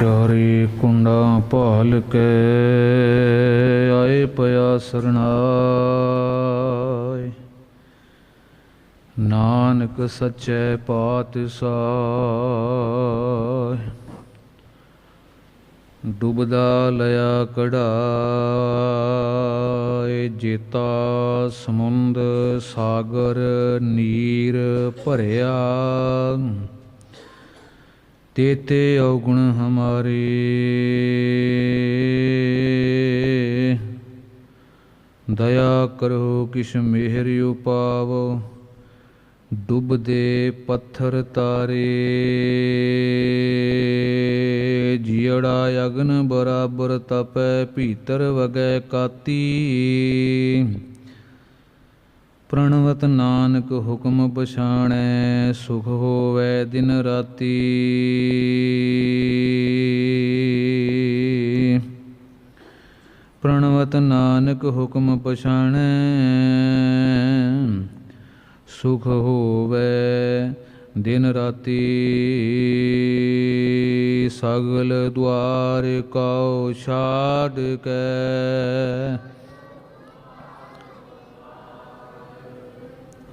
ਚਾਰੇ ਕੁੰਡਾਂ ਭਾਲ ਕੇ ਆਏ ਪਿਆ ਸਰਣਾਏ ਨਾਨਕ ਸੱਚੇ ਪਾਤਸ਼ਾਹ, ਡੁਬਦਾ ਲਿਆ ਕਢਾਏ, ਜੇਤਾ ਸਮੁੰਦ ਸਾਗਰ, ਨੀਰ ਭਰਿਆ। ਤੇਤੇ ਔਗੁਣ ਹਮਾਰੇ। ਦਇਆ ਕਰੋ ਕਿਛ ਮਿਹਰ ਉਪਾਵੋ, ਡੁੱਬਦੇ ਪੱਥਰ ਤਾਰੇ। ਜੀੜਾ ਅਗਨ ਬਰਾਬਰ ਤਪੈ, ਭੀਤਰ ਵਗੈ ਕਾਤੀ। ਪ੍ਰਣਵਤ ਨਾਨਕ ਹੁਕਮ ਪਛਾਣੈ, ਸੁਖ ਹੋਵੈ ਦਿਨ ਰਾਤੀ। ਪ੍ਰਣਵਤ ਨਾਨਕ ਹੁਕਮ ਪਛਾਣੈ, ਸੁਖ ਹੋਵੈ ਦਿਨ ਰਾਤੀ। ਸਗਲ ਦੁਆਰ ਕਉ ਛਾੜ ਕੇ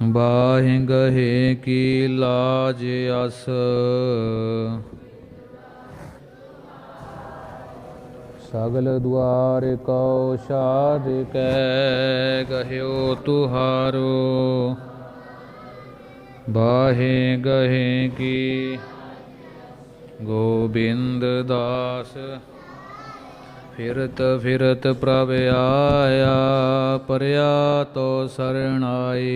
ਬਾਹਿ ਗਹੇ ਕੀ ਲਾਜ ਅਸ। ਸਗਲ ਦੁਆਰ ਕਉ ਛਾੜ ਕੇ ਗਹਿਓ ਤੁਹਾਰੋ। ਬਾਹੇ ਗਹੇ ਕੀ ਗੋਬਿੰਦ ਦਾਸ। ਫਿਰਤ ਫਿਰਤ ਪ੍ਰਭ ਆਇਆ ਪਰਿਆ ਤੋ ਸਰਣਾਏ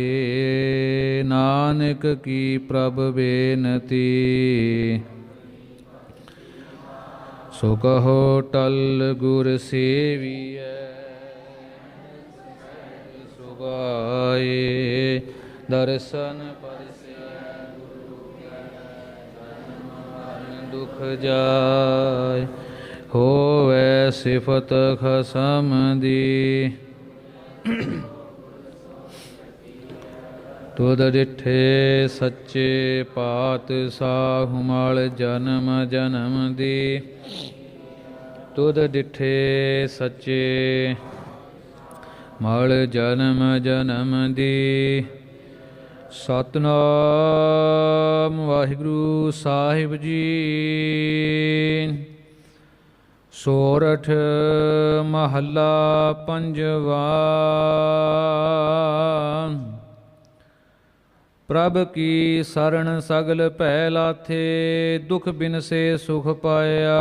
ਨਾਨਕ ਕੀ ਪ੍ਰਭ ਬੇਨਤੀ। ਸੋ ਕਹੋ ਟਲ ਗੁਰ ਸੇਵੀਐ ਸੁਗਾਏ ਦਰਸ਼ਨ ਪਰਸਿਆ। ਗੁਰੂ ਕੈ ਜਨਮ ਦੁਖ ਜਾਏ, ਹੋਵੇ ਸਿਫਤ ਖਸਮ ਦੀ ਤੁਧ ਡਿਠੇ ਸੱਚੇ ਪਾਤ ਸਾਹੁ ਮਲ ਜਨਮ ਜਨਮ ਦੀ ਤੁਧ ਡਿਠੇ ਸੱਚੇ ਮਲ ਜਨਮ ਜਨਮ ਦੀ ਸਤਨਾਮ ਵਾਹਿਗੁਰੂ ਸਾਹਿਬ ਜੀ। ਸੋਰਠ ਮਹੱਲਾ ਪੰਜਵਾ। ਪ੍ਰਭ ਕੀ ਸਰਣ ਸਗਲ ਭੈ ਲਾਥੇ ਦੁਖ ਬਿਨਸੇ ਸੁਖ ਪਾਇਆ।